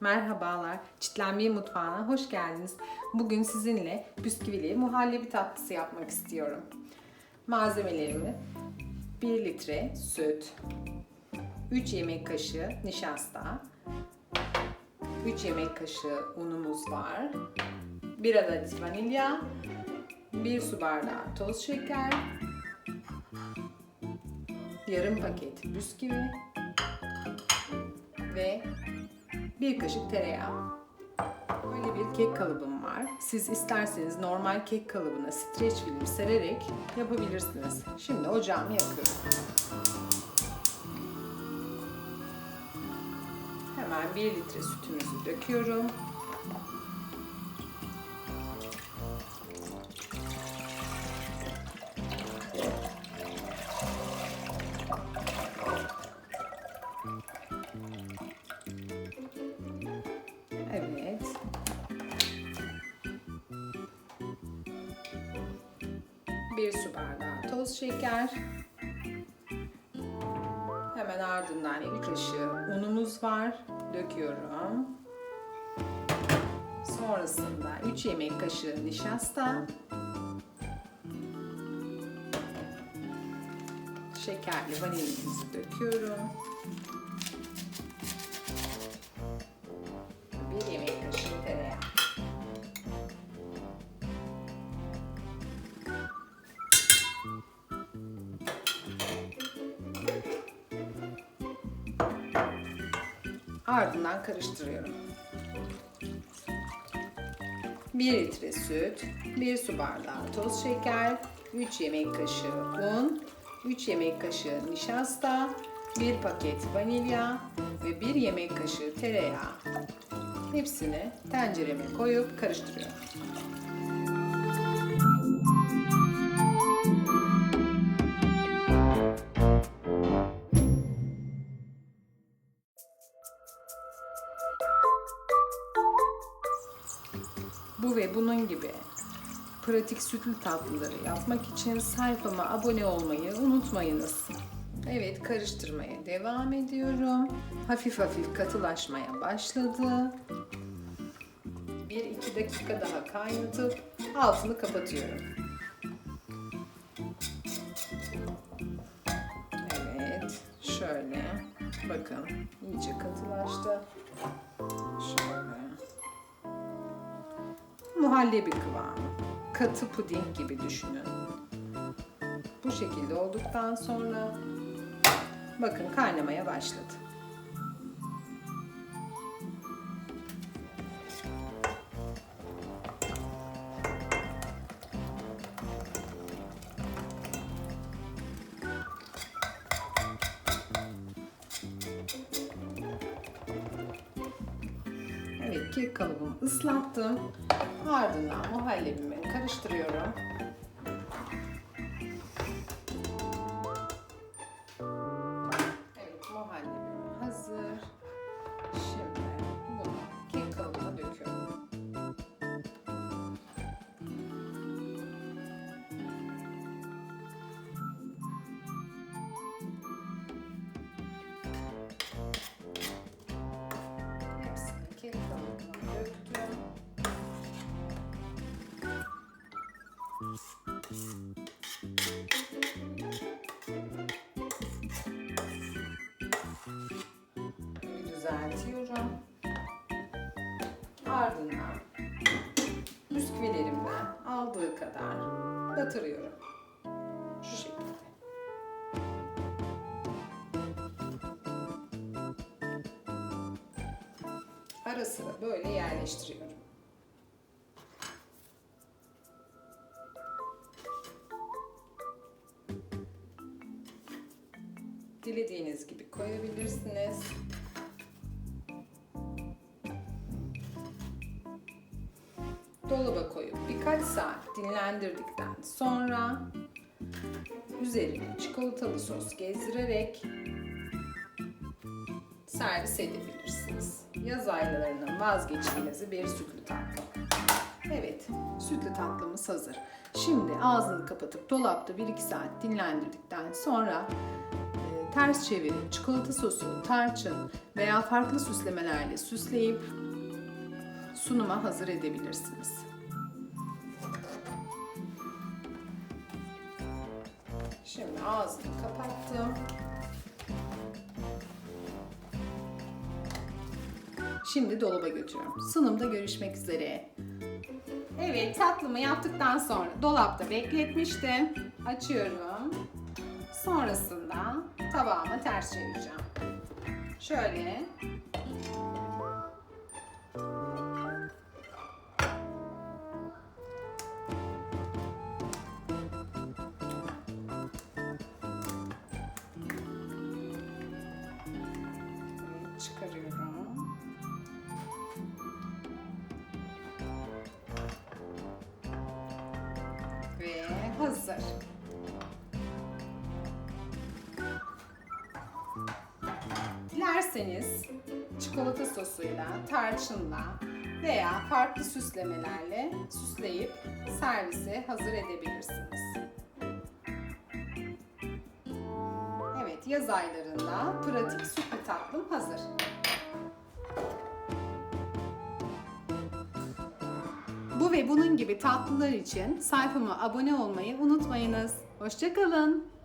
Merhabalar. Çitlenmeyi mutfağına hoş geldiniz. Bugün sizinle bisküvili muhallebi tatlısı yapmak istiyorum. Malzemelerimi 1 litre süt, 3 yemek kaşığı nişasta, 3 yemek kaşığı unumuz var, 1 adet vanilya, 1 su bardağı toz şeker, yarım paket bisküvi ve bir kaşık tereyağı. Böyle bir kek kalıbım var. Siz isterseniz normal kek kalıbına streç film sererek yapabilirsiniz. Şimdi ocağımı yakıyorum. Hemen 1 litre sütümüzü döküyorum. Evet. Bir su bardağı toz şeker. Hemen ardından bir kaşığı unumuz var. Döküyorum. Sonrasında 3 yemek kaşığı nişasta. Şekerli vanilyamızı döküyorum. Ardından karıştırıyorum. 1 litre süt, 1 su bardağı toz şeker, 3 yemek kaşığı un, 3 yemek kaşığı nişasta, 1 paket vanilya ve 1 yemek kaşığı tereyağı. Hepsini tencereme koyup karıştırıyorum. Bu ve bunun gibi pratik sütlü tatlıları yapmak için sayfama abone olmayı unutmayınız. Evet karıştırmaya devam ediyorum. Hafif hafif katılaşmaya başladı. 1-2 dakika daha kaynatıp altını kapatıyorum. Evet şöyle bakın iyice katılaştı. Muhallebi kıvamı. Katı puding gibi düşünün. Bu şekilde olduktan sonra bakın kaynamaya başladı. Kek kalıbımı ıslattım. Ardından muhallebimi karıştırıyorum. Düzeltiyorum. Ardından bisküvilerimden aldığı kadar batırıyorum. Şu şekilde. Ara sıra böyle yerleştiriyorum. Dilediğiniz gibi koyabilirsiniz. Dolaba koyup birkaç saat dinlendirdikten sonra üzerine çikolatalı sos gezdirerek servis edebilirsiniz. Yaz aylarının vazgeçilmezi bir sütlü tatlı. Evet, sütlü tatlımız hazır. Şimdi ağzını kapatıp dolapta 1-2 saat dinlendirdikten sonra ters çevirip çikolata sosu, tarçın veya farklı süslemelerle süsleyip sunuma hazır edebilirsiniz. Şimdi ağzını kapattım. Şimdi dolaba götürüyorum. Sunumda görüşmek üzere. Evet tatlımı yaptıktan sonra dolapta bekletmiştim. Açıyorum. Sonrasında tabağıma ters çevireceğim. Şöyle. Çıkarıyorum. Ve hazır. Dilerseniz çikolata sosuyla, tarçınla veya farklı süslemelerle süsleyip servise hazır edebilirsiniz. Evet, yaz aylarında pratik sütlü tatlım hazır. Bu ve bunun gibi tatlılar için sayfama abone olmayı unutmayınız. Hoşçakalın.